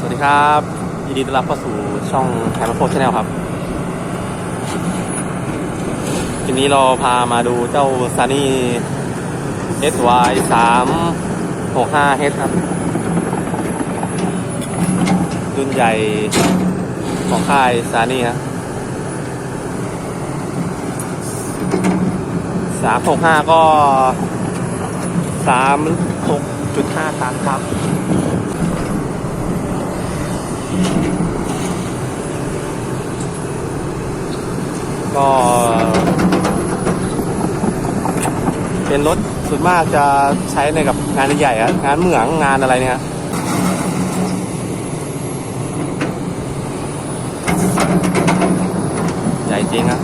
สวัสดีครับยินดีต้อนรับเข้าสู่ช่องแคมป์โฟชแนลครับทีนี้เราพามาดูเจ้าซานี่ SY 3 6 5 H ครับ รุ่นใหญ่ของค่ายซานี่ฮะสามหกห้าก็สามหกจุดห้าตันครับ ก็ เป็นรถส่วนมากจะใช้ในกับงานใหญ่ๆงานเหมืองงานอะไรเนี่ยใหญ่จริงครับ